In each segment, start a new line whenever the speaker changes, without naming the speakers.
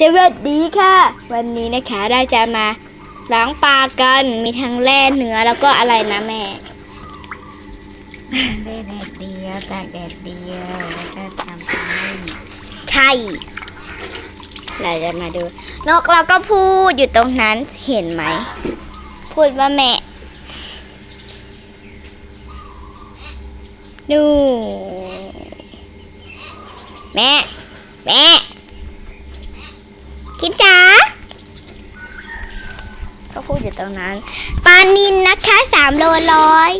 สวัสดีค่ะ วันนี้นะคะเราจะมาล้างปลากัน มีทั้งแร่เนื้อแล้วก็อะไรนะแม่
ได้แดดเดียวตากแดดเดียวแล้วก็ทำเป็นนึ่ง
ใช่ เราจะมาดู นกเราก็พูดอยู่ตรงนั้นเห็นไหม พูดว่าแม่ ดู แม่ แม่ คิดจ๋าก็พูดอยู่ตรงนั้นปลานินนะคะสามโลร้อย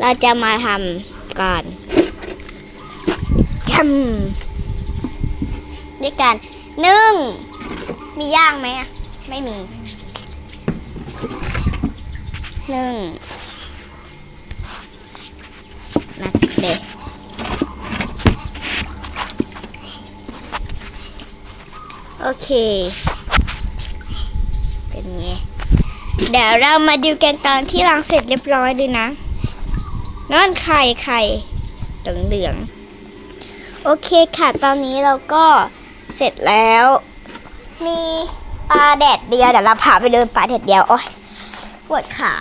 เราจะมาทำก่อนทำด้วยกันนึ่งมีย่างไหมอะไม่มีนึ่งนักเด็ โอเค เป็นไง เดี๋ยวเรามาดูกันตอนที่ล้างเสร็จเรียบร้อยเลยนะนั่นไข่ไข่เหลืองเหลืองๆ โอเคค่ะ ตอนนี้เราก็เสร็จแล้ว มีปลาแดดเดียวเดี๋ยวเราพาไปเดินปลาแดดเดียวโอ้ยปวดขา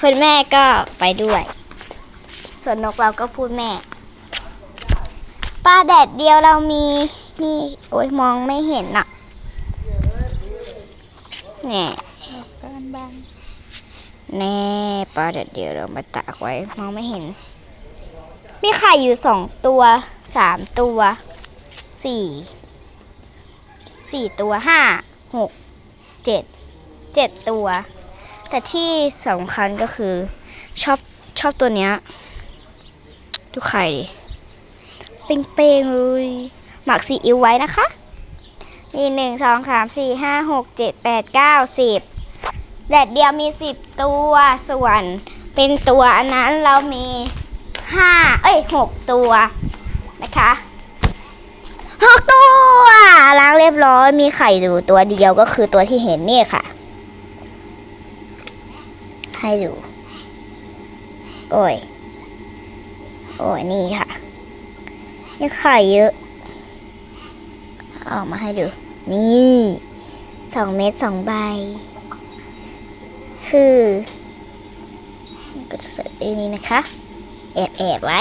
คุณแม่ก็ไปด้วย ส่วนนกเราก็พูดแม่ ปลาแดดเดียวเรามี นี่โอ้ยมองไม่เห็นอะเนี่
ก้อนบาง
แน่ปลาเดี๋ยวเรามาตากไว้มองไม่เห็น มีไข่อยู่สองตัวสามตัวสี่สี่ตัวห้าหกเจ็ดเจ็ดตัว แต่ที่สำคัญก็คือชอบชอบตัวเนี้ยดูไข่ดิเป้งๆเลย หมักซีอิ๊วไว้นะคะมีหนึ่งสองสามสี่ห้าหกเจ็ดแปดเก้าสิบแดดเดียวมีสิบตัวส่วนเป็นตัวอันนั้นเรามีห้าเอ้ยหกตัวนะคะหกตัวล้างเรียบร้อยมีไข่อยู่ตัวเดียวก็คือตัวที่เห็นนี่ค่ะ ให้ดู โอ้ย โอ้ยนี่ค่ะ นี่ไข่เยอะ เอามาให้ดู นี่สองเม็ดสองใบ คือก็จะใส่ในนี้นะคะ แอบแอบไว้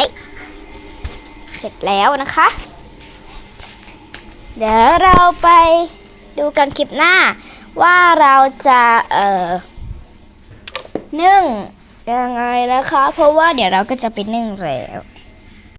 เสร็จแล้วนะคะ เดี๋ยวเราไปดูกันคลิปหน้า ว่าเราจะเอ่อนึ่งยังไงนะคะ เพราะว่าเดี๋ยวเราก็จะไปนึ่งแล้ว